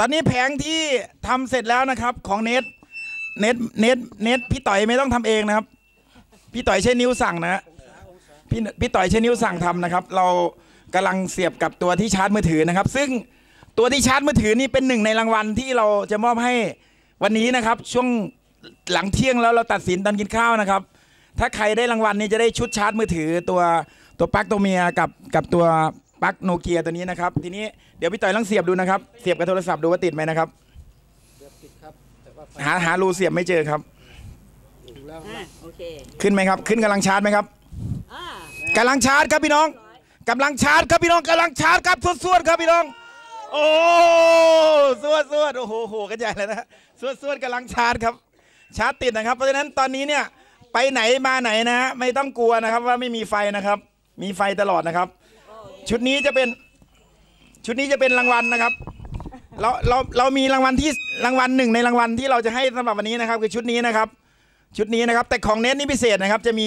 ตอนนี้แผงที่ทำเสร็จแล้วนะครับ ของเน็ตเน็ตเน็ตเน็ตพี่ต่อยไม่ต้องทำเองนะครับ พี่ต่อยใช้นิ้วสั่งนะพี่พี่ต่อยใช้นิ้วสั่งทำนะครับ เรากำลังเสียบกับตัวที่ชาร์จมือถือนะครับ ซึ่งตัวที่ชาร์จมือถือนี่เป็นหนึ่งในรางวัลที่เราจะมอบให้วันนี้นะครับ ช่วงหลังเที่ยงแล้วเราตัดสินตอนกินข้าวนะครับ ถ้าใครได้รางวัลนี้จะได้ชุดชาร์จมือถือตัวตัวปลั๊กตัวเมียกับกับตัว ปลั๊กโนเกียตัวนี้นะครับ ทีนี้เดี๋ยวพี่ต่อยลองเสียบดูนะครับ เสียบกับโทรศัพท์ดูว่าติดไหมนะครับหาหารูเสียบไม่เจอครับ อะโอเคขึ้นไหมครับ ขึ้นกำลังชาร์จไหมครับอ่ากำลังชาร์จครับพี่น้องกำลังชาร์จครับพี่น้องกำลังชาร์จครับสวดๆครับพี่น้อง โอ้สวดสวดๆโอ้โหโหกันใหญ่เลยนะสวดสวดๆกำลังชาร์จครับ ชาร์จติดนะครับ เพราะฉะนั้นตอนนี้เนี่ยไปไหนมาไหนนะฮะไม่ต้องกลัวนะครับว่าไม่มีไฟนะครับ มีไฟตลอดนะครับ ชุดนี้จะเป็นชุดนี้จะเป็นรางวัลนะครับ เราเราเรามีรางวัลที่รางวัลหนึ่งในรางวัลที่เราจะให้สำหรับวันนี้นะครับ คือชุดนี้นะครับ ชุดนี้นะครับ แต่ของเน้นนี่พิเศษนะครับ จะมี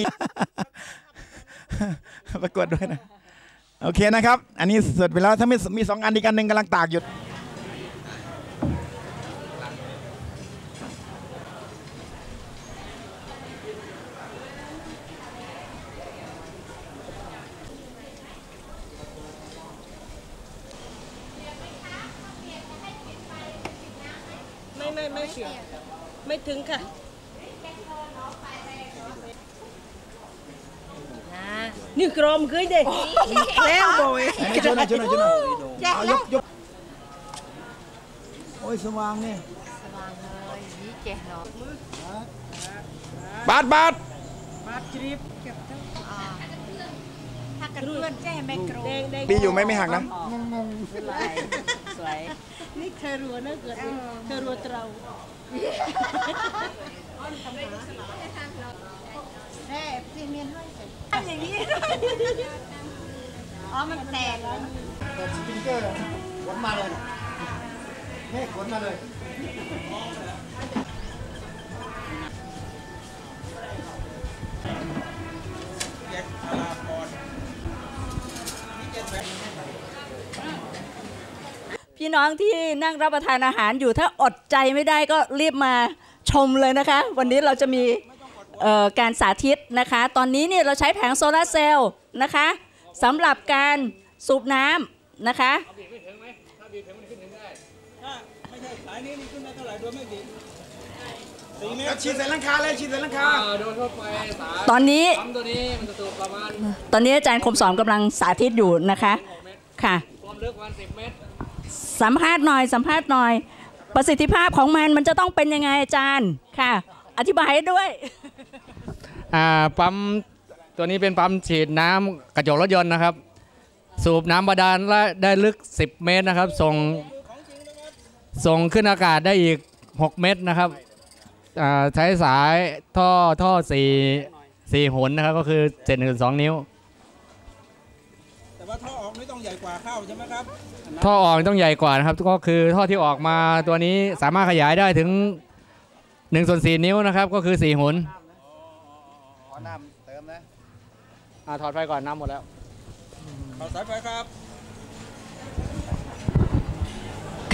ประกวดด้วยนะ โอเคนะครับ อันนี้เสร็จไปแล้วถ้ามีมีสองอันอีกอันหนึ่งกำลังตากอยู่ ไม่ถึงค่ะนี่กรมเคยเด็กแล้วบ่อย ช่วยหน่อยช่วยหน่อยช่วยหน่อยเอายกยกโอ้ยสว่างนี่ นี่เจ๊เนาะ บาทบาท ถ้ากันเพื่อนเจ๊แมกโร แดงแดง ดีอยู่ไหมไม่หักนะ สวยนี่เธอรัวนะเกิดเธอรัวเตรา แม่ซีเมียนให้เสร็จอย่างนี้ อ๋อ มันแตกแล้วสปริงเกอร์ขนมาเลยแม่ขนมาเลย พี่น้องที่นั่งรับประทานอาหารอยู่ถ้าอดใจไม่ได้ก็รีบมาชมเลยนะคะ วันนี้เราจะมีเอ่อการสาธิตนะคะ ตอนนี้เนี่ยเราใช้แผงโซลาร์เซลล์นะคะสำหรับการสูบน้ำนะคะฉีดใส่หลังคาเลยฉีดใส่หลังคาโดยทั่วไปสายตอนนี้ปั๊มตัวนี้มันจะสูบประมาณตอนนี้อาจารย์คมสอนกำลังสาธิตอยู่นะคะค่ะความลึกประมาณ10เมตร สัมภาษณ์หน่อยสัมภาษณ์หน่อย ประสิทธิภาพของมันมันจะต้องเป็นยังไงอาจารย์ค่ะ อธิบายด้วยอ่าปั๊มตัวนี้เป็นปั๊มฉีดน้ำกระจกรถยนต์นะครับ สูบน้ำบาดาลได้ลึก 10 เมตรนะครับ ส่งส่งขึ้นอากาศได้อีก 6 เมตรนะครับใช้สายท่อท่อสี่สี่หนนะครับ ก็คือ7.2นิ้วแต่ว่าท่ออ อกนี่ต้องใหญ่กว่าเข้าใช่ไหมครับท่อออกต้องใหญ่กว่านะครับก็คือท่อที่ออกมาตัวนี้สามารถขยายได้ถึง1ส่วน4นิ้วนะครับ ก็คือ4หนขอน้ำเติมนะอ่าถอดไฟก่อนน้ำหมดแล้วเข้าสายไฟครับ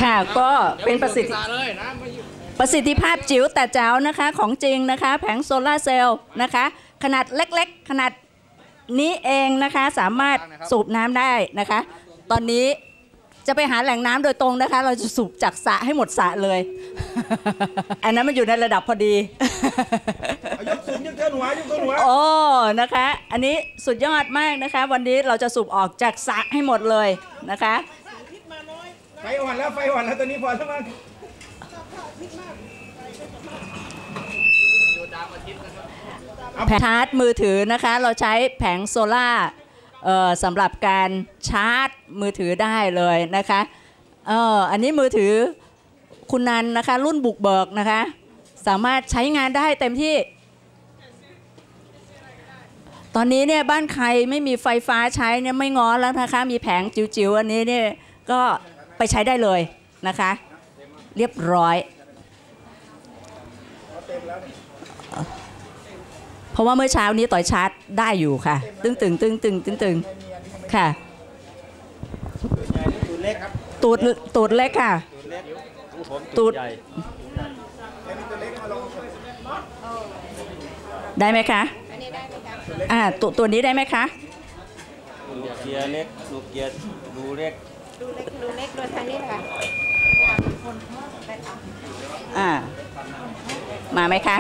ค่ะก็เป็นประสิทธิเลยน้ำไม่อยู่ประสิทธิภาพจิ๋วแต่แจ๋วนะคะของจริงนะคะ แผงโซลาร์เซลล์นะคะ ขนาดเล็กๆ ขนาด นี้เองนะคะสามารถสูบน้ำได้นะคะ ตอนนี้จะไปหาแหล่งน้ำโดยตรงนะคะ เราจะสูบจากสระให้หมดสระเลย อันนั้นมันอยู่ในระดับพอดีเอายกสูงยกเท่าหัวยกเท่าหัวโอ้นะคะ อันนี้สุดยอดมากนะคะ วันนี้เราจะสูบออกจากสระให้หมดเลยนะคะไฟอ่อนแล้วไฟอ่อนแล้วตอนนี้พอแล้วมั้ง แผงชาร์จมือถือนะคะ เราใช้แผงโซล่าสำหรับการชาร์จมือถือได้เลยนะคะเอออันนี้มือถือคุณนันนะคะ รุ่นบุกเบิกนะคะ สามารถใช้งานได้เต็มที่ ตอนนี้เนี่ยบ้านใครไม่มีไฟฟ้าใช้เนี่ยไม่ง้อแล้วนะคะ มีแผงจิ๋วๆอันนี้เนี่ยก็ไปใช้ได้เลยนะคะ เรียบร้อย เพ ราะว่าเมื่อเช้านี้ต่อยชาร์จได้อยู่ค่ะ ตึงตึงตึงตึงตึงตึงค่ะตัวเล็กครับตูดตูดเล็กค่ะ ตูดได้ไหมคะอ่าตัวตัวนี้ได้ไหมคะเกียร์เล็กลูกเกียร์ดูเล็กดูเล็กดูเล็กดูทางนี้ค่ะอ่ามาไหมคะ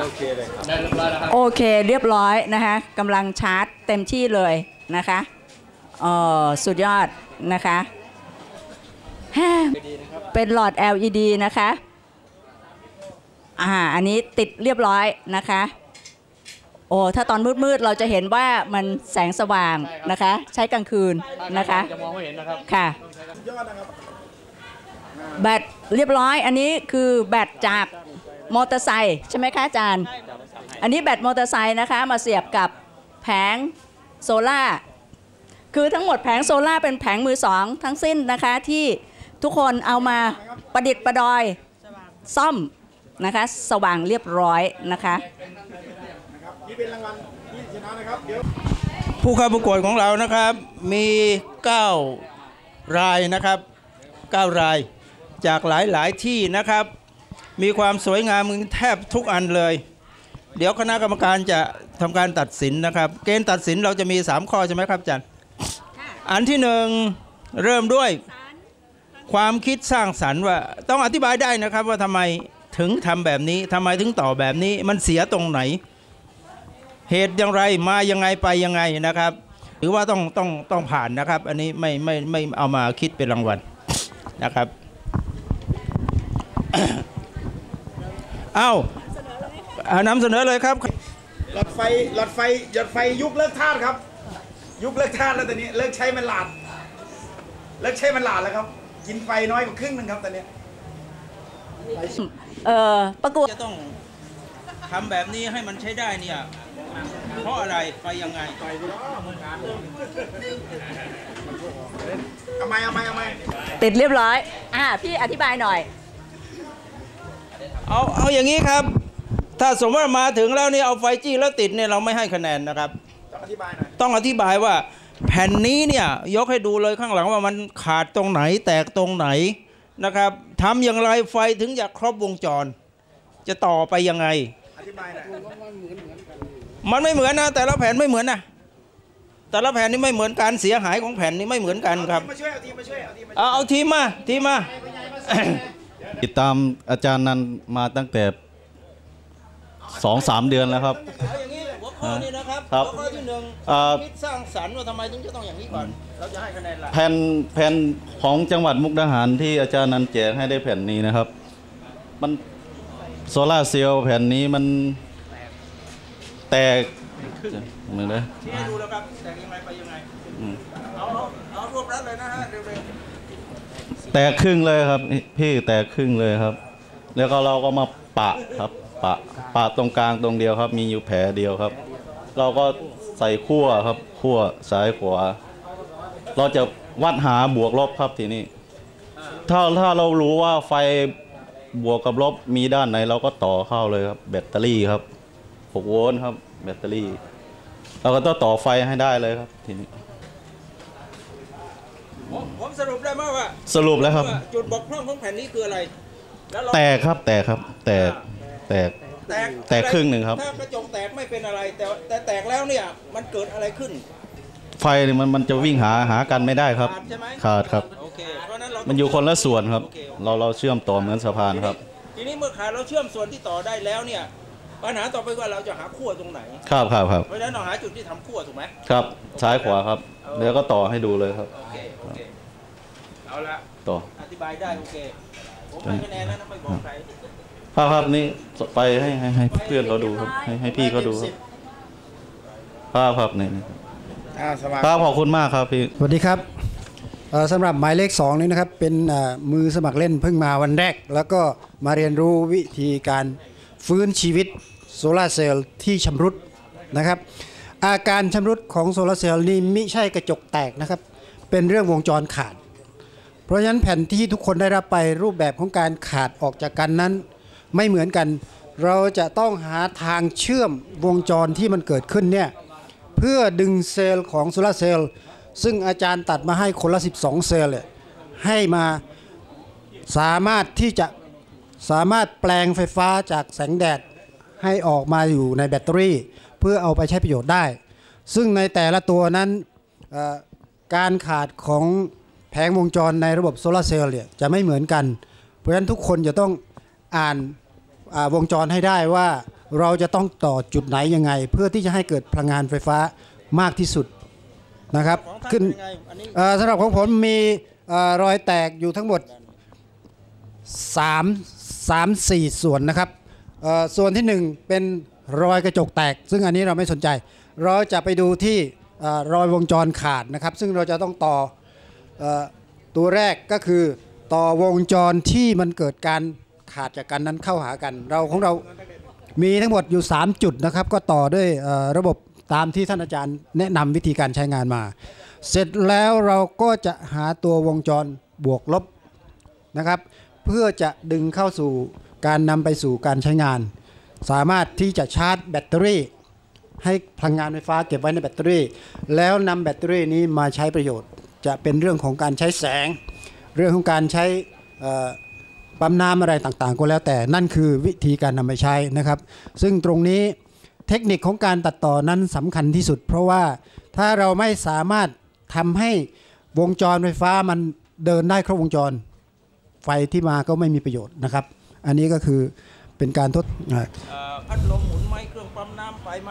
โอเคเลยครับได้เรียบร้อยแล้วครับโอเคเรียบร้อยนะคะกำลังชาร์จเต็มที่เลยนะคะเออสุดยอดนะคะแฮมเป็นหลอด LED นะคะอ่าอันนี้ติดเรียบร้อยนะคะโอ้ถ้าตอนมืดๆเราจะเห็นว่ามันแสงสว่างนะคะ ใช้กลางคืนนะคะจะมองไม่เห็นนะครับค่ะแบตเรียบร้อยอันนี้คือแบตจาก มอเตอร์ไซค์ใช่ไหมคะอาจารย์ อันนี้แบตมอเตอร์ไซค์นะคะ มาเสียบกับแผงโซล่าคือทั้งหมดแผงโซล่าเป็นแผงมือสองทั้งสิ้นนะคะที่ทุกคนเอามาประดิษฐ์ประดอยซ่อมนะคะสว่างเรียบร้อยนะคะผู้เข้าประกวดของเรานะครับมี 9 รายนะครับ 9 รายจากหลาย ๆ ที่นะครับ มีความสวยงามแทบทุกอันเลย เดี๋ยวคณะกรรมการจะทำการตัดสินนะครับ เกณฑ์ตัดสินเราจะมี 3 ข้อใช่ไหมครับอาจารย์อันที่หนึ่งเริ่มด้วยความคิดสร้างสรรค์ว่าต้องอธิบายได้นะครับว่าทำไมถึงทำแบบนี้ทำไมถึงต่อแบบนี้มันเสียตรงไหน เหตุอย่างไรมายังไงไปยังไงนะครับหรือว่าต้องต้องต้องผ่านนะครับ อันนี้ไม่ไม่ไม่เอามาคิดเป็นรางวัลนะครับ อ้าอ่านำเสนอเลยครับ หลอดไฟหลอดไฟหลอดไฟยุคเลิกทาสครับ ยุคเลิกทาสแล้วตอนนี้เลิกใช้มันหลาด เลิกใช้มันหลาดแล้วครับ กินไฟน้อยกว่าครึ่งหนึงครับตอนนี้เอ่อประกวดจะต้องทำแบบนี้ให้มันใช้ได้เนี่ย เพราะอะไรไปยังไงเอาไหมเอาไหมเอาไหมติดเรียบร้อย อ่าพี่อธิบายหน่อย เอาเอาอย่างนี้ครับ ถ้าสมมติว่ามาถึงแล้วเนี่ยเอาไฟจี้แล้วติดเนี่ยเราไม่ให้คะแนนนะครับ ต้องอธิบายหน่อยต้องอธิบายว่า แผ่นนี้เนี่ยยกให้ดูเลยข้างหลังว่ามันขาดตรงไหนแตกตรงไหนนะครับทำอย่างไรไฟถึงจะครบวงจร จะต่อไปยังไง อธิบายหน่อยมันไม่เหมือนนะ แต่ละแผ่นไม่เหมือนนะแต่ละแผ่นนี่ไม่เหมือนการเสียหายของแผ่นนี้ไม่เหมือนกันครับมาช่วยเอาทีมมาช่วยเอาทีมมาช่วยเอาเอาทีมมาทีมมา ติดตามอาจารย์นันมาตั้งแต่สองสามเดือนแล้วครับเอาอย่างนี้หัวข้อนี้นะครับครับหัวข้อที่หนึ่งเอ่อคิดสร้างสรรค์ว่าทำไมถึงจะต้องอย่างนี้ก่อนเราจะให้คะแนนละแผ่นแผ่นของจังหวัดมุกดาหารที่อาจารย์นันแจกให้ได้แผ่นนี้นะครับ มันโซลาร์เซลล์แผ่นนี้มันแตกเหมือนเลยชี้ให้ดูแล้วครับแต่ยังไงไปยังไงอืมเอาเอาเอารวบรัดเลยนะฮะเร็ว แตกครึ่งเลยครับ พี่แตกครึ่งเลยครับ แล้วก็เราก็มาปะครับ ปะปะตรงกลางตรงเดียวครับ มีอยู่แผลเดียวครับ เราก็ใส่ขั้วครับขั้วซ้ายขวาเราจะวัดหาบวกลบครับทีนี้ ถ้าถ้าเรารู้ว่าไฟบวกกับลบมีด้านไหน เราก็ต่อเข้าเลยครับ แบตเตอรี่ครับ6โวลต์ครับ แบตเตอรี่ เราก็ต้องต่อไฟให้ได้เลยครับทีนี้ ผมผมสรุปได้ไหมว่า สรุปแล้วครับว่าจุดบกพร่องของแผ่นนี้คืออะไร แล้วเราแตกครับแตกครับ แตกแตก แตกแตกครึ่งหนึ่งครับ ถ้ากระจกแตกไม่เป็นอะไร แต่แต่แตกแล้วเนี่ยมันเกิดอะไรขึ้น ไฟนี่มันมันจะวิ่งหาหากันไม่ได้ครับ ขาดใช่ไหมขาดครับ โอเคเพราะฉะนั้นเรามัมันอยู่คนละส่วนครับ เราเราเชื่อมต่อเหมือนสะพานครับ ทีนี้เมื่อขาดเราเชื่อมส่วนที่ต่อได้แล้วเนี่ย ปัญหาต่อไปว่าเราจะหาขั้วตรงไหน ครับครับครับเพราะฉะนั้นเราหาจุดที่ทำขั้วถูกไหม ครับซ้ายขวาครับแล้วก็ต่อให้ดูเลยครับ โอเค โอเค เอาละต่ออธิบายได้โอเคผมให้คะแนนแล้วนะไม่บอกใครครับครับนี่ไปให้ให้ให้เพื่อนเขาดูครับ ให้ให้พี่เขาดูครับครับครับนี่นี่อ่าสบายครับขอบคุณมากครับพี่สวัสดีครับเอ่อสำหรับหมายเลข2นี้นะครับเป็นเอ่อมือสมัครเล่นเพิ่งมาวันแรก แล้วก็มาเรียนรู้วิธีการฟื้นชีวิตโซลาร์เซลล์ที่ชำรุดนะครับ อาการชำรุดของโซลาร์เซลล์นี่ไม่ใช่กระจกแตกนะครับ เป็นเรื่องวงจรขาดเพ ราะฉะนั้นแผ่นที่ทุกคนได้รับไปรูปแบบของการขาดออกจากกันนั้น ไม่เหมือนกัน เราจะต้องหาทางเชื่อมวงจรที่มันเกิดขึ้นเนี่ยเพื่อดึงเซลล์ของโซลาร์เซลล์ซึ่งอาจารย์ตัดมาให้คนละ 12 เซลล์เลยให้มาสามารถที่จะสามารถแปลงไฟฟ้าจากแสงแดดให้ออกมาอยู่ในแบตเตอรี่ เพื่อเอาไปใช้ประโยชน์ได้ ซึ่งในแต่ละตัวนั้นการขาดของ แผงวงจรในระบบโซลาร์เซลล์เนี่ยจะไม่เหมือนกัน เพราะฉะนั้นทุกคนจะต้องอ่านาวงจรให้ได้ว่าเราจะต้องต่อจุดไหนยังไง เพื่อที่จะให้เกิดพลังงานไฟฟ้ามากที่สุดนะครับขึ้นนสำหรับของผมมีอรอยแตกอยู่ทั้งหมด 3 3 4 ส่วนนะครับส่วนที่ 1 เป็นรอยกระจกแตก ซึ่งอันนี้เราไม่สนใจ เราจะไปดูที่อรอยวงจรขาดนะครับ ซึ่งเราจะต้องต่อ ตัวแรกก็คือต่อวงจรที่มันเกิดการขาดจากกันนั้นเข้าหากัน เราของเรามีทั้งหมดอยู่ 3 จุดนะครับ ก็ต่อด้วยระบบตามที่ท่านอาจารย์แนะนำวิธีการใช้งานมา เสร็จแล้วเราก็จะหาตัววงจรบวกลบนะครับ เพื่อจะดึงเข้าสู่การนำไปสู่การใช้งาน สามารถที่จะชาร์จแบตเตอรี่ ให้พลังงานไฟฟ้าเก็บไว้ในแบตเตอรี่ แล้วนำแบตเตอรี่นี้มาใช้ประโยชน์ จะเป็นเรื่องของการใช้แสง เรื่องของการใช้เอ่อปั๊มน้ำอะไรต่างๆ ก็แล้วแต่นั่นคือวิธีการนำไปใช้นะครับ ซึ่งตรงนี้เทคนิคของการตัดต่อนั้นสำคัญที่สุด เพราะว่าถ้าเราไม่สามารถทำให้วงจรไฟฟ้ามันเดินได้ครบวงจร ไฟที่มาก็ไม่มีประโยชน์นะครับ อันนี้ก็คือเป็นการทดอ่าเอ่อพัดลมหมุนไหมเครื่องปั๊มน้ำไฟไหม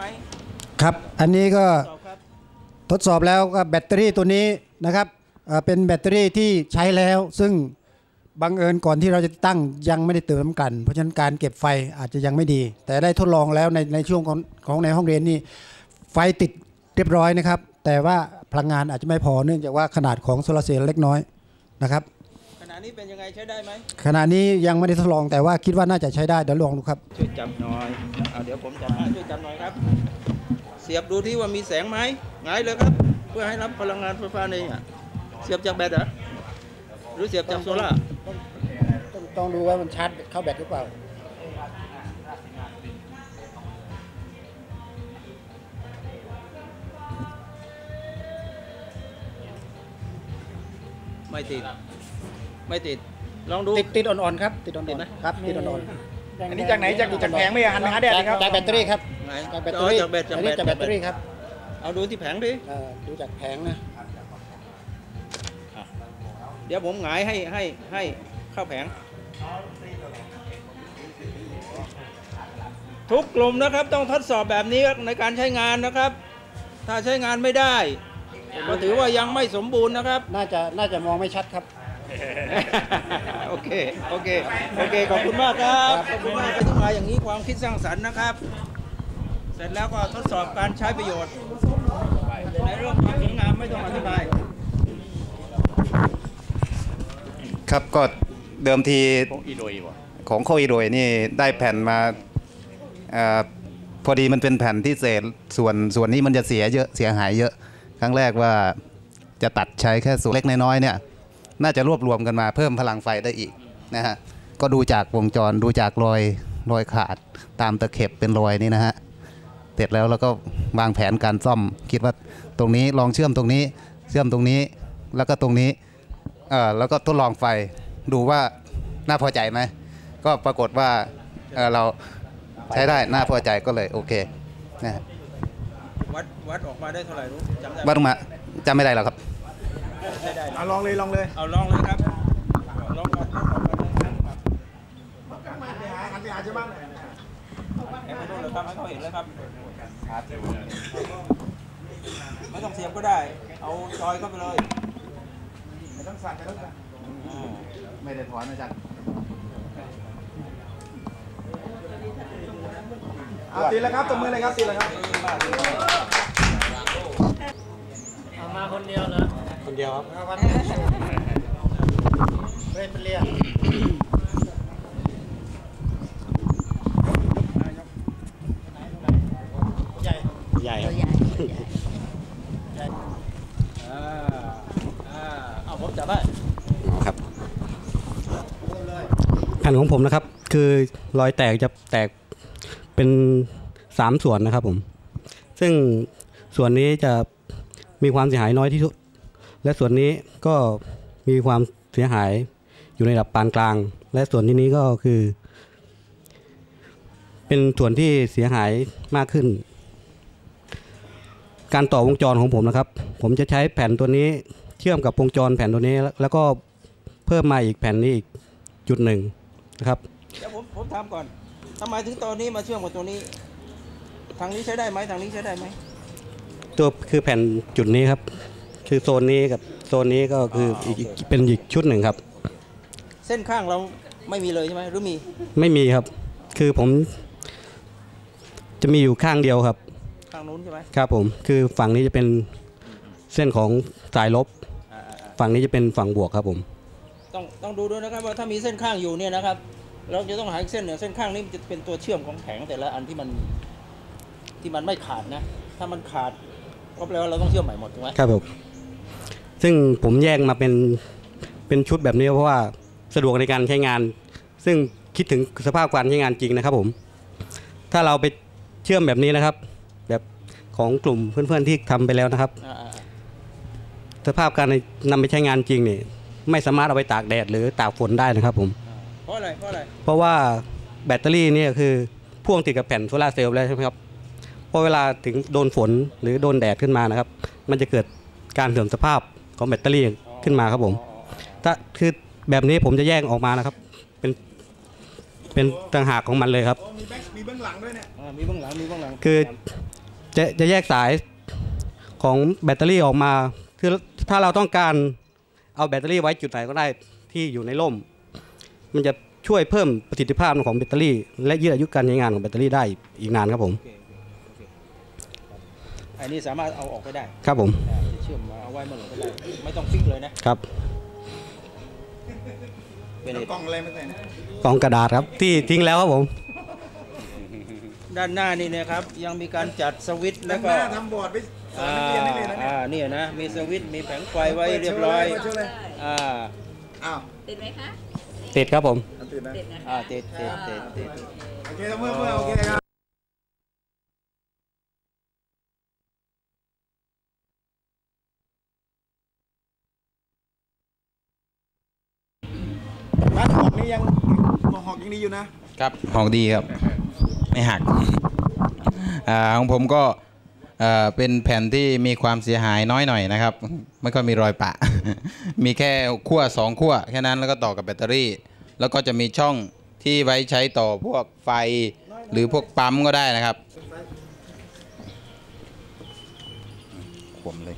ครับ อันนี้ก็ตอบครับ ทดสอบแล้วก็แบตเตอรี่ตัวนี้นะครับเอ่อเป็นแบตเตอรี่ที่ใช้แล้ว ซึ่งบังเอิญก่อนที่เราจะตั้งยังไม่ได้เติมน้ำกัน เพราะฉะนั้นการเก็บไฟอาจจะยังไม่ดี แต่ได้ทดลองแล้วในในช่วงของของในห้องเรียนนี่ไฟติดเรียบร้อยนะครับ แต่ว่าพลังงานอาจจะไม่พอเนื่องจากว่าขนาดของโซลาร์เซลล์เล็กน้อยนะครับขณะนี้เป็นยังไงใช้ได้ไหมขณะนี้ยังไม่ได้ทดลองแต่ว่าคิดว่าน่าจะใช้ได้เดี๋ยวลองดูครับช่วยจับหน่อยเอาเดี๋ยวผมจับให้ช่วยจับหน่อยครับเสียบดูที่ว่ามีแสงไหมหงายเลยครับ เพื่อให้รับพลังงานไฟฟ้าในอะเสียบจากแบตเหรอหรือเสียบจากโซล่าร์ต้องต้องดูว่ามันชาร์จเข้าแบตหรือเปล่าไม่ติด ไม่ติด ลองดู ติดติดอ่อนๆครับ ติดอ่อนติดไหมๆครับ ติดอ่อนๆ อันนี้จากไหนจากจากแผงไหมอะหันมาหาแดดเลยครับจากแบตเตอรี่ครับไหนจากแบตเตอรี่จากแบตจากอันแบนี้ตจากแบตเตอรี่ครับเอาดูที่แผงดิเอ่อดูจากแผงนะเดี๋ยวผมหงายให้ให้ให้เข้าแผง ทุกกลุ่มนะครับต้องทดสอบแบบนี้ในการใช้งานนะครับ ถ้าใช้งานไม่ได้ก็ถือว่ายังไม่สมบูรณ์นะครับ น่าจะน่าจะมองไม่ชัดครับ โอเค โอเค โอเค ขอบคุณมากครับ ขอบคุณมากที่มาอย่างนี้ความคิดสร้างสรรค์นะครับ เสร็จแล้วก็ทดสอบการใช้ประโยชน์ ในเรื่องความสวยงามไม่ต้องอธิบาย ครับก็เดิมทีของโคอีโดยนี่ได้แผ่นมาอาพอดีมันเป็นแผ่นที่เศษส่วนส่วนนี้มันจะเสียเยอะเสียหายเยอะ ครั้งแรกว่าจะตัดใช้แค่ส่วนเล็กน้อยเนี่ย น่าจะรวบรวมกันมาเพิ่มพลังไฟได้อีกนะฮะก็ดูจากวงจรดูจากรอยรอยขาดตามตะเข็บเป็นรอยนี่นะฮะเสร็จแล้วเราก็วางแผนการซ่อม คิดว่าตรงนี้ลองเชื่อมตรงนี้ เชื่อมตรงนี้แล้วก็ตรงนี้เออแล้วก็ทดลองไฟดูว่าน่าพอใจไหมก็ปรากฏว่าเอ่อเราใช้ได้น่าพอใจก็เลยโอเคนะฮะวัดวัดออกมาได้เท่าไหร่รู้จำได้ไหมวัดมาจำไม่ได้หรอกครับได้ได้ เอาลองเลยลองเลย เอาลองเลยครับลองก่อนลองก่อนหันไปหาเจ้าบ้านให้เขาดูเลยครับให้เขาเห็นเลยครับ ไม่ต้องเสียบก็ได้ เอาจอยเข้าไปเลยไม่ต้องสั่นไม่ต้องสั่นอ่าไม่ได้ถอนอาจารย์เอาตีแล้วครับตบมือเลยครับตีแล้วครับเล่นเป็นเรียงใหญ่ใหญ่ตัวใหญ่ตัวใหญ่อ่าอ่าเอาผมจับได้แผ่นของผมนะครับ คือรอยแตกจะแตกเป็นสามส่วนนะครับผม ซึ่งส่วนนี้จะมีความเสียหายน้อยที่สุด และส่วนนี้ก็มีความเสียหายอยู่ในระดับปานกลาง และส่วนที่นี้ก็คือ เป็นส่วนที่เสียหายมากขึ้น การต่อวงจรของผมนะครับ ผมจะใช้แผ่นตัวนี้เชื่อมกับวงจรแผ่นตัวนี้ แล้วแล้วก็เพิ่มมาอีกแผ่นนี้อีกจุดหนึ่งนะครับเดี๋ยวผมผมถามก่อนทำไมถึงตอนนี้มาเชื่อมกับตัวนี้ ทางนี้ใช้ได้ไหมทางนี้ใช้ได้ไหมตัวคือแผ่นจุดนี้ครับ คือโซนนี้กับโซนนี้ก็คืออีกอีกเป็นอีกชุดหนึ่งครับ เส้นข้างเราไม่มีเลยใช่ไหมหรือมี ไม่มีครับ คือผม จะมีอยู่ข้างเดียวครับ ข้างนู้นใช่ไหมครับผม คือฝั่งนี้จะเป็นเส้นของสายลบ อ่าอ่าอ่าฝั่งนี้จะเป็นฝั่งบวกครับผม ต้องต้องดูด้วยนะครับว่าถ้ามีเส้นข้างอยู่เนี่ยนะครับ เราจะต้องหาอีกเส้นเนี่ยเส้นข้างนี้มันจะเป็นตัวเชื่อมของแผงแต่ละอันที่มันที่มันไม่ขาดนะ ถ้ามันขาดก็แปลว่าเราต้องเชื่อมใหม่หมดถูกไหม ครับผม ซึ่งผมแยกมาเป็นเป็นชุดแบบนี้เพราะว่าสะดวกในการใช้งาน ซึ่งคิดถึงสภาพการใช้งานจริงนะครับผม ถ้าเราไปเชื่อมแบบนี้นะครับ แบบของกลุ่มเพื่อนๆที่ทำไปแล้วนะครับอ่าอ่าอ่าสภาพการนำไปใช้งานจริงเนี่ยไม่สามารถเอาไปตากแดดหรือตากฝนได้นะครับผมเพราะอะไรเพราะอะไรเพราะว่าแบตเตอรี่เนี่ยคือพ่วงติดกับแผ่นโซลาร์เซลล์แล้วใช่ไหมครับพอเวลาถึงโดนฝนหรือโดนแดดขึ้นมานะครับ มันจะเกิดการเสื่อมสภาพ ของแบตเตอรี่ขึ้นมาครับผม ถ้าคือแบบนี้ผมจะแยกออกมานะครับ เป็นเป็นต่างหากของมันเลยครับมีแบงมีเบื้องหลังด้วยเนี่ยอ่ามีเบื้องหลังมีเบื้องหลังคือจะจะแยกสายของแบตเตอรี่ออกมา คือถ้าเราต้องการเอาแบตเตอรี่ไว้จุดไหนก็ได้ที่อยู่ในร่ม มันจะช่วยเพิ่มประสิทธิภาพของแบตเตอรี่ และยืดอายุการใช้งานของแบตเตอรี่ได้อีกนานครับผมอันนี้สามารถเอาออกไปได้ครับผม อ่าจะเชื่อมมาเอาไว้เมื่อไหร่ก็ได้ไม่ต้องฟิกเลยนะครับเป็นเหตุกล่องอะไรมาใส่นะกล่องกระดาษครับที่ทิ้งแล้วครับผม ด้านหน้านี่นะครับยังมีการจัดสวิตช์แล้วก็หน้าทำบอร์ดไปสอนนักเรียนได้เลยนะเนี่ยอ่าเนี่ยนะมีสวิตช์มีแผงไฟไว้เรียบร้อยเปิดโชว์เลย อ่าอ้าวติดไหมคะติดครับผม เอาตื่นนะติดนะคะอ่าติดติดติดติดโอเคเมื่อเมื่อโอเคครับ ดีอยู่นะครับหอกดีครับ ไม่หักอ่าของผมก็เอ่อเป็นแผ่นที่มีความเสียหายน้อยหน่อยนะครับ ไม่ค่อยมีรอยปะ มีแค่ขั้วสองขั้วแค่นั้นแล้วก็ต่อกับแบตเตอรี่ แล้วก็จะมีช่องที่ไว้ใช้ต่อพวกไฟหรือพวกปั๊มก็ได้นะครับขวมเลย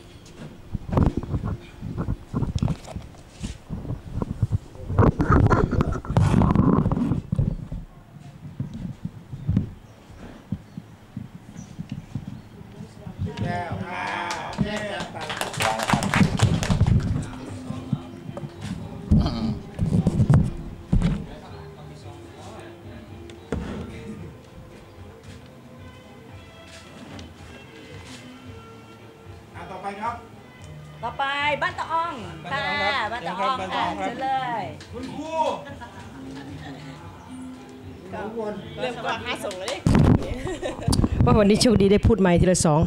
วันนี้โชคดีได้พูดใหม่ทีละสอง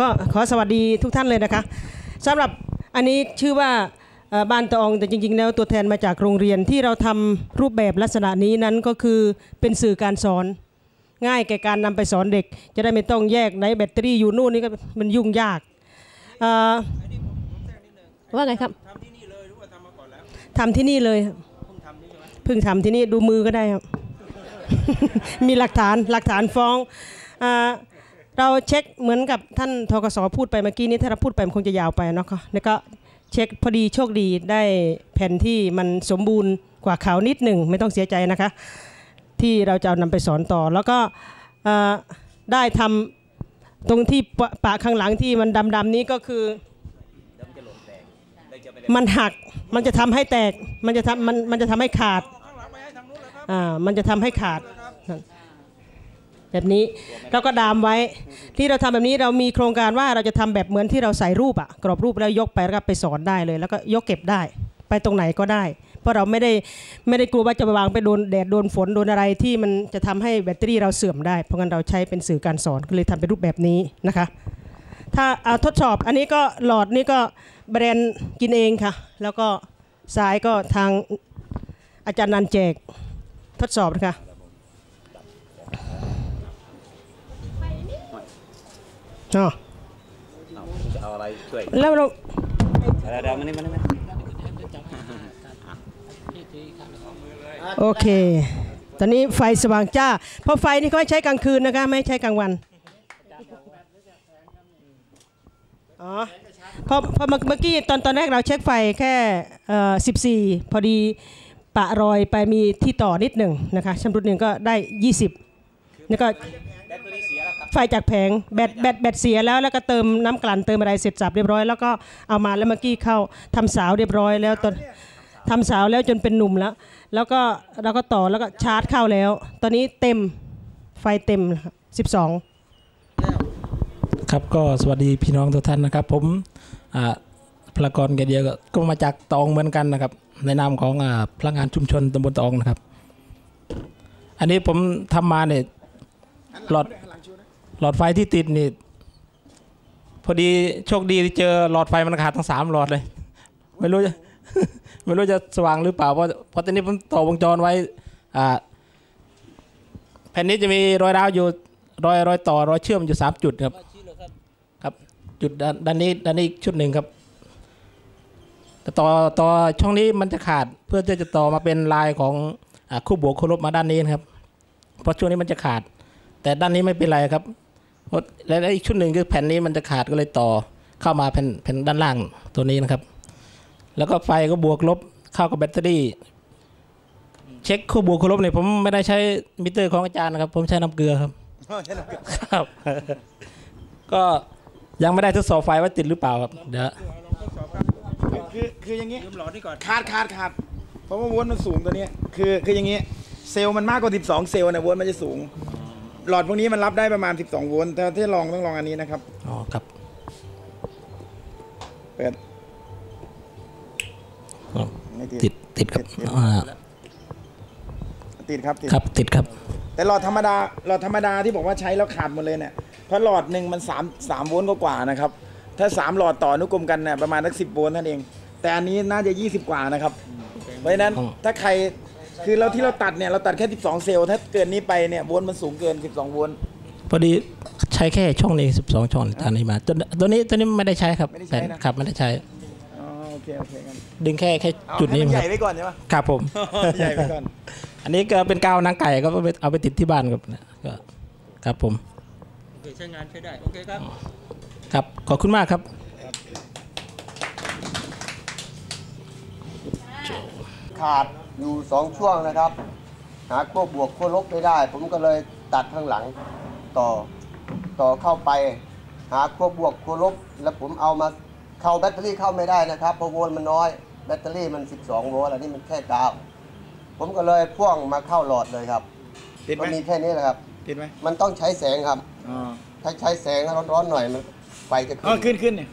ก็ขอสวัสดีทุกท่านเลยนะคะสำหรับอันนี้ชื่อว่าบ้านตะองแต่จริง ๆ แล้วตัวแทนมาจากโรงเรียนที่เราทำรูปแบบลักษณะนี้นั้นก็คือเป็นสื่อการสอน ง่ายแก่การนำไปสอนเด็ก จะได้ไม่ต้องแยกไหนแบตเตอรี่อยู่นู่นนี่ก็มันยุ่งยากว่าไงครับทำที่นี่เลยรู้ว่าทำมาก่อนแล้วทำที่นี่เลยเพิ่งทำที่นี่ดูมือก็ได้ครับมีหลักฐานหลักฐานฟ้องอา เราเช็คเหมือนกับท่านทกสพูดไปเมื่อกี้นี้ถ้าเราพูดไปมันคงจะยาวไปเนาะแล้วก็เช็คพอดีโชคดีได้แผ่นที่มันสมบูรณ์กว่าเขานิดหนึ่งไม่ต้องเสียใจนะคะ ที่เราจะเอานำไปสอนต่อ แล้วก็ได้ทำตรงที่ปะปะข้างหลังที่มันดำๆนี้ก็คือมันหักมันจะทำให้แตกมันจะทำมันมันจะทำให้ขาดอ่ามันจะทำให้ขาด แบบนี้เราก็ดามไว้ ที่เราทำแบบนี้เรามีโครงการว่าเราจะทำแบบเหมือนที่เราใส่รูปอะกรอบรูปแล้วยกไปแล้วก็ไปสอนได้เลย แล้วก็ยกเก็บได้ ไปตรงไหนก็ได้ เพราะเราไม่ได้ไม่ได้กลัวว่าจะไปวางไปโดนแดดโดนฝนโดนอะไรที่มันจะทำให้แบตเตอรี่เราเสื่อมได้ เพราะงั้นเราใช้เป็นสื่อการสอนก็เลยทำเป็นรูปแบบนี้นะคะ ถ้าเอาทดสอบอันนี้ก็หลอดนี่ก็แบรนด์กินเองค่ะ แล้วก็สายก็ทางอาจารย์นันแจกทดสอบนะคะ อ๋อจะเอาอะไรช่วยแล้วเราเดี๋ยวๆมานี่มานี่มาโอเค ตอนนี้ไฟสว่างจ้า เพราะไฟนี่เขาให้ใช้กลางคืนนะคะ ไม่ให้ใช้กลางวัน อ๋อเพราะเพราะเมื่อเมื่อกี้ตอนตอนแรกเราเช็คไฟแค่เอ่อ14พอดีปะรอยไปมีที่ต่อนิดหนึ่งนะคะชำรุดหนึ่งก็ได้ 20 แล้วก็ ไฟจากแผงแบตแบตแบตเสียแล้วแล้วก็เติมน้ำกลั่นเติมอะไรเสร็จสับเรียบร้อยแล้วก็เอามาแล้วเมื่อกี้เข้าทำสาวเรียบร้อยแล้วตอนทำสาวแล้วจนเป็นหนุ่มแล้ว แล้วก็เราก็ต่อแล้วก็ชาร์จเข้าแล้ว ตอนนี้เต็มไฟเต็มแล้วครับ12ครับก็สวัสดีพี่น้องทุกท่านนะครับ ผมอ่าพลากรแกเดียวก็ก็มาจากตองเหมือนกันนะครับ ในนามของอ่าพลังงานชุมชนตำบลตองนะครับ อันนี้ผมทำมาเนี่ยหลอด หลอดไฟที่ติดนี่ พอดีโชคดีที่เจอหลอดไฟมันขาดทั้งสามหลอดเลย ไม่รู้จะไม่รู้จะสว่างหรือเปล่าเพราะเพราะตอนนี้ผมต่อวงจรไว้อ่าแผ่นนี้จะมีรอยร้าวอยู่รอยรอยต่อรอยเชื่อมอยู่สามจุดครับ ครับ จุดด้านนี้ด้านนี้อีกชุดหนึ่งครับแต่ต่อต่อช่องนี้มันจะขาดเพื่อที่จะต่อมาเป็นลายของอคู่บวกคู่ลบมาด้านนี้นะครับ เพราะช่วงนี้มันจะขาด แต่ด้านนี้ไม่เป็นไรครับ และอีกชุดหนึ่งคือแผ่นนี้มันจะขาดก็เลยต่อเข้ามาแผ่นแผ่นด้านล่างตัวนี้นะครับ แล้วก็ไฟก็บวกลบเข้ากับแบตเตอรี่ เช็คคู่บวกคู่ลบเนี่ยผมไม่ได้ใช้มิเตอร์ของอาจารย์นะครับ ผมใช้น้ำเกลือครับครับ ก็ยังไม่ได้ทดสอบไฟว่าติดหรือเปล่าครับเดี๋ยวคือคืออย่างนี้หลอดนี่ก่อนขาดขาดขาดเพราะว่าโวลต์มันสูงตัวเนี้ยคือคืออย่างนี้ เซลล์มันมากกว่า 12 เซลล์นะโวลต์มันจะสูง หลอดพวกนี้มันรับได้ประมาณ 12 โวลต์แต่ที่ลองต้องลองอันนี้นะครับ อ๋อครับ เปิดอ๋อไม่ติดติดติดครับอ่าติดครับติดครับติดครับ แต่หลอดธรรมดาหลอดธรรมดาที่บอกว่าใช้แล้วขาดหมดเลยเนี่ยเพราะหลอดหนึ่งมัน3 3โวลต์กว่าๆนะครับ ถ้า3หลอดต่ออนุกรมกันเนี่ยประมาณสักสิโวลต์นั่นเอง แต่อันนี้น่าจะ20กว่านะครับ เพราะฉะนั้นถ้าใคร คือเราที่เราตัดเนี่ยเราตัดแค่ 12 เซลล์ถ้าเกินนี้ไปเนี่ยโวลต์มันสูงเกิน 12 โวลต์พอดีใช้แค่ช่องนี้ 12 ช่องตอนนี้มาตัวตัวนี้ตัวนี้ไม่ได้ใช้ครับไม่ได้ใช้นะแต่ครับไม่ได้ใช้อ๋อโอเคโอเคกันดึงแค่แค่เอาจุดนี้ให้มันคใหรับญ่ไว้ก่อนใช่ปะครับผมใหญ่ไว้ก่อนอันนี้ก็เป็นกาวหนังไก่ก็เอาไปเอาไปติดที่บ้านครับก็ครับผมโอเคใช้งานใช้ได้โอเคครับครับขอบคุณมากครับ ขาดอยู่สองช่วงนะครับ หาขั้วบวกขั้วลบไม่ได้ ผมก็เลยตัดข้างหลังต่อต่อเข้าไป หาขั้วบวกขั้วลบ แล้วผมเอามาเข้าแบตเตอรี่เข้าไม่ได้นะครับเพราะโวลต์มันน้อยแบตเตอรี่มัน 12 โวลต์อันนี้มันแค่กาวผมก็เลยพ่วงมาเข้าหลอดเลยครับติดไหมมันมีแค่นี้แหละครับ ติดไหมมันต้องใช้แสงครับอ๋อถ้าใช้แสงร้อนๆหน่อยมันไฟจะอ๋อขึ้นขึ้นขึ้นเนี่ย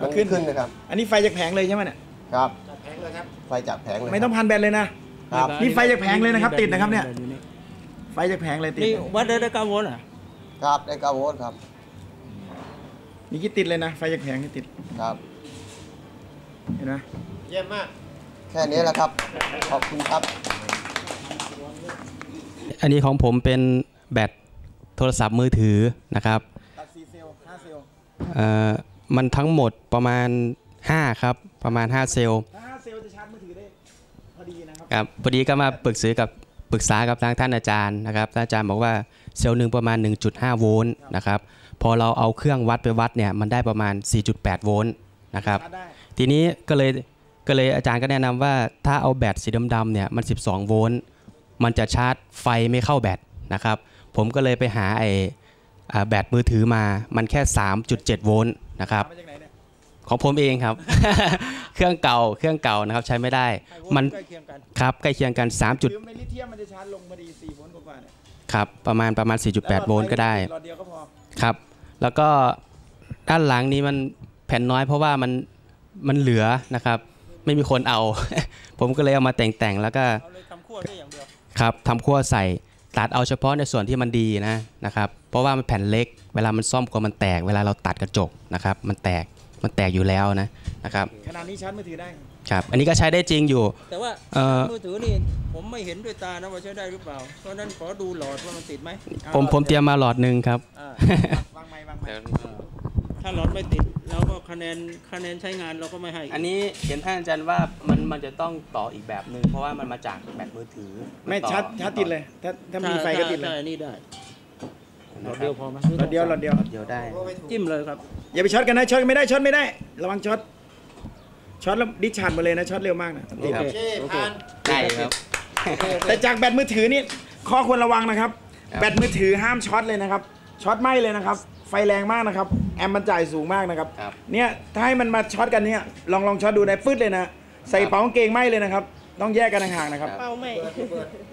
มันขึ้นขึ้นนะครับ อันนี้ไฟจากแผงเลยใช่ไหมเนี่ยครับ ไฟจากแผงเลยไม่ต้องพันแบตเลยนะครับนี่ไฟจากแผงเลยนะครับติดนะครับเนี่ย ไฟจากแผงเลยติดนี่วัดได้ได้เก้าโวลต์อะครับได้เก้าโวลต์ครับนี่คิดติดเลยนะไฟจากแผงนี่ติดครับเห็นไหมเยี่ยมมาก แค่นี้แหละครับ ขอบคุณครับ อันนี้ของผมเป็นแบตโทรศัพท์มือถือนะครับตัด4เซลล์5เซลล์เอ่อมันทั้งหมดประมาณ 5 ครับ ประมาณ 5 เซลล์ ครับบพอดีก็มาปรึกษากับปรึกษากับทางท่านอาจารย์นะครับท่านอาจารย์บอกว่าเซลล์หนึ่งประมาณ 1.5 โวลต์นะครับพอเราเอาเครื่องวัดไปวัดเนี่ยมันได้ประมาณ 4.8 โวลต์นะครับทีนี้ก็เลยก็เลยอาจารย์ก็แนะนำว่าถ้าเอาแบตสีดำๆเนี่ยมัน 12 โวลต์มันจะชาร์จไฟไม่เข้าแบตนะครับผมก็เลยไปหาไอ้แบตมือถือมามันแค่ 3.7 โวลต์นะครับ ของผมเองครับ เครื่องเก่าเครื่องเก่านะครับใช้ไม่ได้ มันใกล้เคียงกันครับใกล้เคียงกัน 3 จุดคือไม่ลิเทียมมันจะชาร์จลงพอดี4โวลต์กว่าๆเนี่ยครับประมาณประมาณ 4.8 โวลต์ก็ได้หลอดเดียวก็พอครับ แล้วก็ด้านหลังนี้มันแผ่นน้อยเพราะว่ามันมันเหลือนะครับ ไม่มีคนเอา ผมก็เลยเอามาแต่งๆแล้วก็ทำขั้วได้อย่างเดียวครับทำขั้วใส่ตัดเอาเฉพาะในส่วนที่มันดีนะนะครับ เพราะว่ามันแผ่นเล็ก เวลามันซ่อมกลัวมันแตก เวลาเราตัดกระจกนะครับ มันแตก มันแตกอยู่แล้วนะนะครับขนาดนี้ชาร์จมือถือได้ครับอันนี้ก็ใช้ได้จริงอยู่ แต่ว่าเอ่อมือถือนี่ผมไม่เห็นด้วยตานะว่าใช้ได้หรือเปล่าเพราะฉะนั้นขอดูหลอดว่ามันติดไหมผมผมเตรียมมาหลอดหนึ่งครับอ่าถ้าหลอดไม่ติดเราก็คะแนนคะแนนใช้งานเราก็ไม่ให้ อันนี้เห็นท่านอาจารย์ว่ามันมันจะต้องต่ออีกแบบหนึ่งเพราะว่ามันมาจากแบตมือถือ ไม่ต่อชาร์จชาร์จติดเลย ถ้าถ้ามีไฟก็ติดเลยใช่นี่ได้ หลอดเดียวพอไหมหลอดเดียวหลอดเดียวเดียวได้ จิ้มเลยครับ อย่าไปช็อตกันนะช็อตไม่ได้ช็อตไม่ได้ ระวังช็อตช็อตแล้วดิชาร์จหมดเลยนะช็อตเร็วมากนะโอเคโอเคได้ครับ แต่จากแบตมือถือนี่ข้อควรระวังนะครับครับ แบตมือถือห้ามช็อตเลยนะครับช็อตไหมเลยนะครับ ไฟแรงมากนะครับ แอมป์มันจ่ายสูงมากนะครับ เนี่ยถ้าให้มันมาช็อตกันเนี่ยลองลองช็อตดูได้ฟึดเลยนะ ใส่กระเป๋ากางเกงไหมเลยนะครับ ต้องแยกกันห่างๆนะครับ เป้าไม่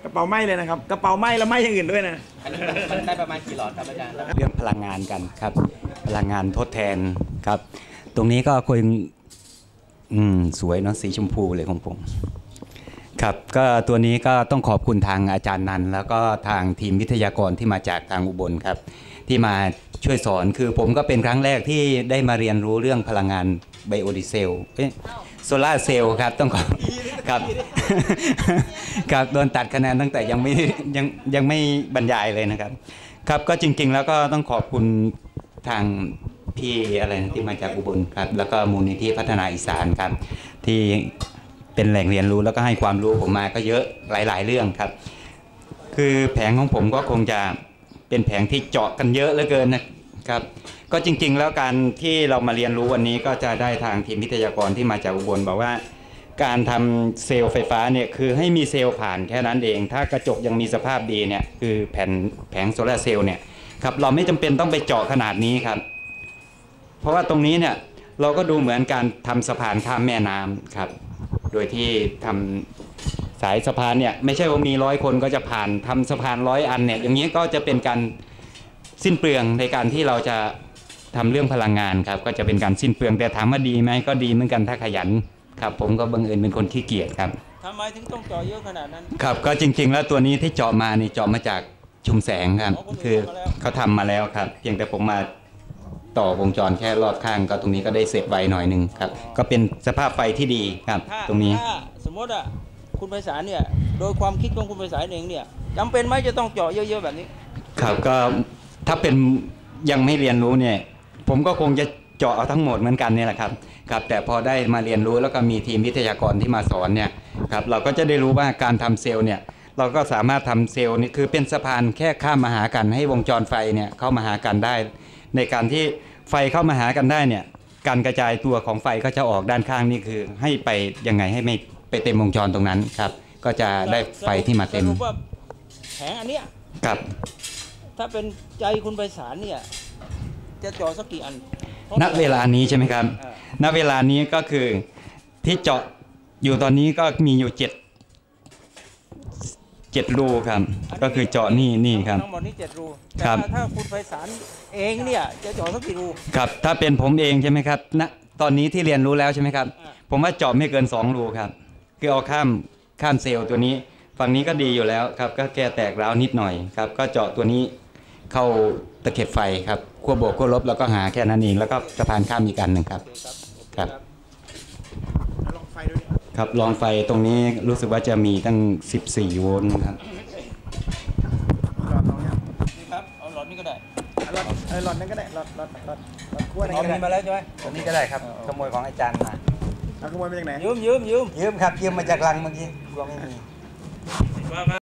กระเป๋าไหมเลยนะครับ กระเป๋าไหมแล้วไหมอย่างอื่นด้วยนะ อันนี้มันได้ประมาณกี่หลอดครับอาจารย์ เรื่องพลังงานกันครับ พลังงานทดแทนครับ ตรงนี้ก็คุยอืมสวยเนาะสีชมพูเลยของผมครับก็ตัวนี้ก็ต้องขอบคุณทางอาจารย์นันท์แล้วก็ทางทีมวิทยากรที่มาจากทางอุบลครับ ที่มาช่วยสอนคือผมก็เป็นครั้งแรกที่ได้มาเรียนรู้เรื่องพลังงานไบโอดีเซล โซลาเซลล์ครับต้องขอครับครับโดนตัดคะแนนตั้งแต่ยังไม่ยังยังไม่บรรยายเลยนะครับ ครับก็จริง ๆ แล้วก็ต้องขอบคุณทางพี่อะไรนะที่มาจากอุบลครับ แล้วก็มูลนิธิพัฒนาอีสานครับที่เป็นแหล่งเรียนรู้แล้วก็ให้ความรู้ผมมาก็เยอะหลาย ๆ เรื่องครับ คือแผงของผมก็คงจะเป็นแผงที่เจาะกันเยอะเหลือเกินนะ ครับก็จริง ๆ แล้วการที่เรามาเรียนรู้วันนี้ก็จะได้ทางทีมวิทยากรที่มาจากอุบลบอกว่า การทำเซลล์ไฟฟ้าเนี่ยคือให้มีเซลล์ผ่านแค่นั้นเอง ถ้ากระจกยังมีสภาพดีเนี่ยคือแผ่นแผงโซลาร์เซลล์เนี่ยครับเราไม่จำเป็นต้องไปเจาะขนาดนี้ครับ เพราะว่าตรงนี้เนี่ยเราก็ดูเหมือนการทำสะพานข้ามแม่น้ำครับ โดยที่ทำสายสะพานเนี่ยไม่ใช่ว่ามีร้อยคนก็จะผ่านทำสะพานร้อยอันเนี่ยอย่างนี้ก็จะเป็นการ สิ้นเปลืองในการที่เราจะทำเรื่องพลังงานครับ ก็จะเป็นการสิ้นเปลืองแต่ถามว่าดีไหมก็ดีเหมือนกันถ้าขยันครับ ผมก็บังเอิญเป็นคนขี้เกียจครับทำไมถึงต้องเจาะเยอะขนาดนั้นครับ ก็จริง ๆ แล้วตัวนี้ที่เจาะมานี่เจาะมาจากชุมแสงครับ คือเขาทำมาแล้วครับเพียงแต่ผมมาต่อวงจรแค่รอบข้างก็ตรงนี้ก็ได้เสร็จไวหน่อยหนึ่งครับ ก็เป็นสภาพไฟที่ดีครับถ้าตรงนี้ถ้าสมมติอะคุณไพศาลเนี่ยโดยความคิดของคุณไพศาลเองเนี่ยจำเป็นไหมจะต้องเจาะเยอะๆแบบนี้ ครับก็ ถ้าเป็นยังไม่เรียนรู้เนี่ย ผมก็คงจะเจาะเอาทั้งหมดเหมือนกันเนี่ยแหละครับครับ แต่พอได้มาเรียนรู้แล้วก็มีทีมวิทยากรที่มาสอนเนี่ยครับเราก็จะได้รู้ว่าการทำเซลล์เนี่ยเราก็สามารถทำเซลล์นี่คือเป็นสะพานแค่ข้ามมาหากันให้วงจรไฟเนี่ยเข้ามาหากันได้ ในการที่ไฟเข้ามาหากันได้เนี่ยการกระจายตัวของไฟก็จะออกด้านข้างนี่คือให้ไปยังไงให้ไม่ไปเต็มวงจรตรงนั้นครับ ก็จะได้ไฟที่มาเต็มสรุปว่าแผงอันเนี้ยครับ ถ้าเป็นใจคุณไพศาลเนี่ยจะเจาะสักกี่อันณเวลานี้ใช่ไหมครับณเวลานี้ก็คือที่เจาะอยู่ตอนนี้ก็มีอยู่เจ็ดเจ็ดรูครับ ก็คือเจาะนี่นี่ครับทั้งหมดนี้เจ็ดรูครัแต่บถ้าคุณไพศาลเองเนี่ยจะเจาะสักกี่รูครับถ้าเป็นผมเองใช่ไหมครับณตอนนี้ที่เรียนรู้แล้วใช่ไหมครับ ผมว่าเจาะไม่เกินสองรูครับคือเอาข้ามข้ามเซลล์ตัวนี้ ฝั่งนี้ก็ดีอยู่แล้วครับ ก็แค่แตกร้าวนิดหน่อยครับ ก็เจาะตัวนี้ เข้าตะเข็บไฟครับขั้วบวกขั้วลบแล้วก็หาแค่นั้นเองแล้วก็สะพานข้ามอีกอันหนึ่งครับครับครับลองไฟตรงนี้รู้สึกว่าจะมีตั้ง 14 โวลต์ครับนี่ครับเอาหลอดนี้ก็ได้หลอดเออหลอดนั้นก็ได้หลอดหลอดหลอดหลอดขั้วเอาอันนี้มาแล้วใช่ไหมตัวนี้ก็ได้ครับขโมยของอาจารย์มาเอาขโมยมาจากไหนยืมยืมยืมยืมครับยืมมาจากลังเมื่อกี้กลัวไม่มี